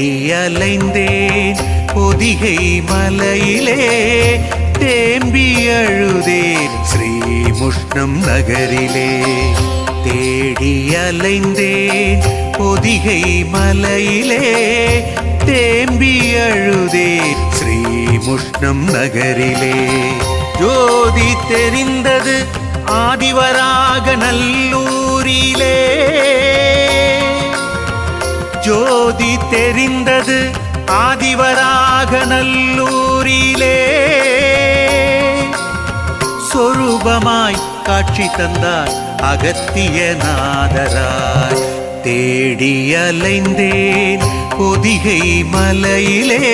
தேடி அலைந்தேன் பொதிகை மலையிலே தேம்பி அழுதேன். ஸ்ரீமுஷ்ணம் நகரிலே தேடி அலைந்தேன். பொதிகை மலையிலே தேம்பி அழுதேன். ஸ்ரீமுஷ்ணம் நகரிலே. ஜோதி தெரிந்தது ஆதிவராக நல்லூரிலே தெரிந்தது ஆதிவராக நல்லூரிலே. சொரூபமாய் காட்சி தந்தார் அகத்திய நாதராய் தேடி அலைந்தேன் பொதிகை மலையிலே.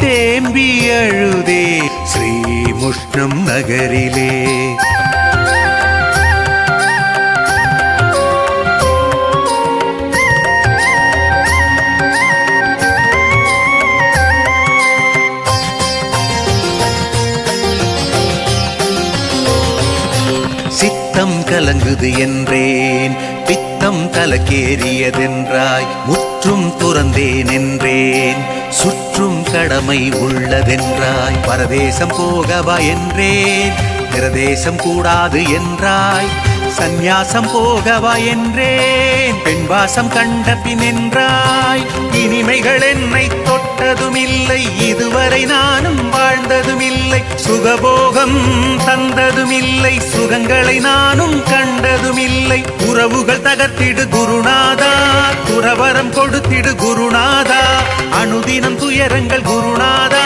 தேம்பி அழுதே ஸ்ரீ முஷ்ணம் நகரிலே. சித்தம் கலங்குது என்றேன். பித்தம் கலக்கேறியதென்றாய் முற்றும் துறந்தேன் என்றேன். சுற்றும் கடமை உள்ளதென்றாய் பரதேசம் போகவா என்றேன். பிரதேசம் கூடாது என்றாய் சந்நியாசம் போகவா என்றேன். பெண்வாசம் கண்ட பின் என்றாய் இனிமைகள் என்னை தொட்டதும் இதுவரை நானும் வாழ்ந்ததுமில்லை. சுகபோகம் தந்ததுமில்லை. சுகங்களை நானும் கண்டதுமில்லை. உறவுகள் தகர்த்திடு குருநாதா. துறவரம் கொடுத்திடு குருநாதா. அனுதினம் துயரங்கள் குருநாதா.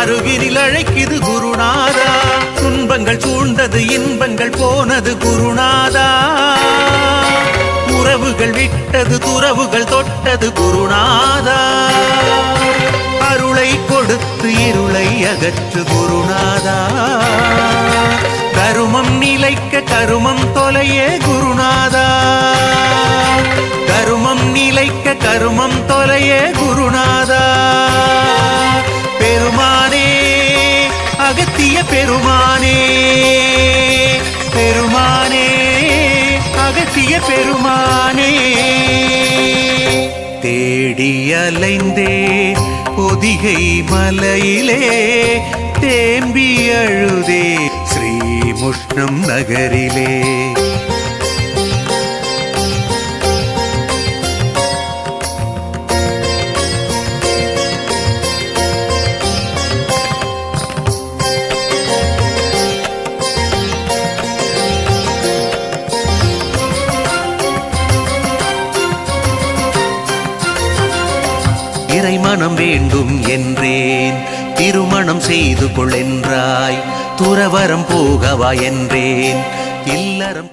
அருகினில் அழைக்குது குருநாதா. துன்பங்கள் சூழ்ந்தது இன்பங்கள் போனது குருநாதா. உறவுகள் விட்டது துறவுகள் தொட்டது குருநாதா. அருளை கொடுத்து இருளை அகற்று குருநாதா. கருமம் நிலைக்க கருமம் தொலையே குருநாதா. கருமம் நிலைக்க கருமம் தொலையே குருநாதா. பெருமானே அகத்திய பெருமானே. பெருமானே அகத்திய பெருமானே. தேடி பொதிகை மலையிலே தேம்பி அழுதே ஸ்ரீமுஷ்ணம் நகரிலே. இறைமணம் வேண்டும் என்றேன். திருமணம் செய்து கொள்ளென்றாய் துறவரம் போகவா என்றேன். இல்லறம்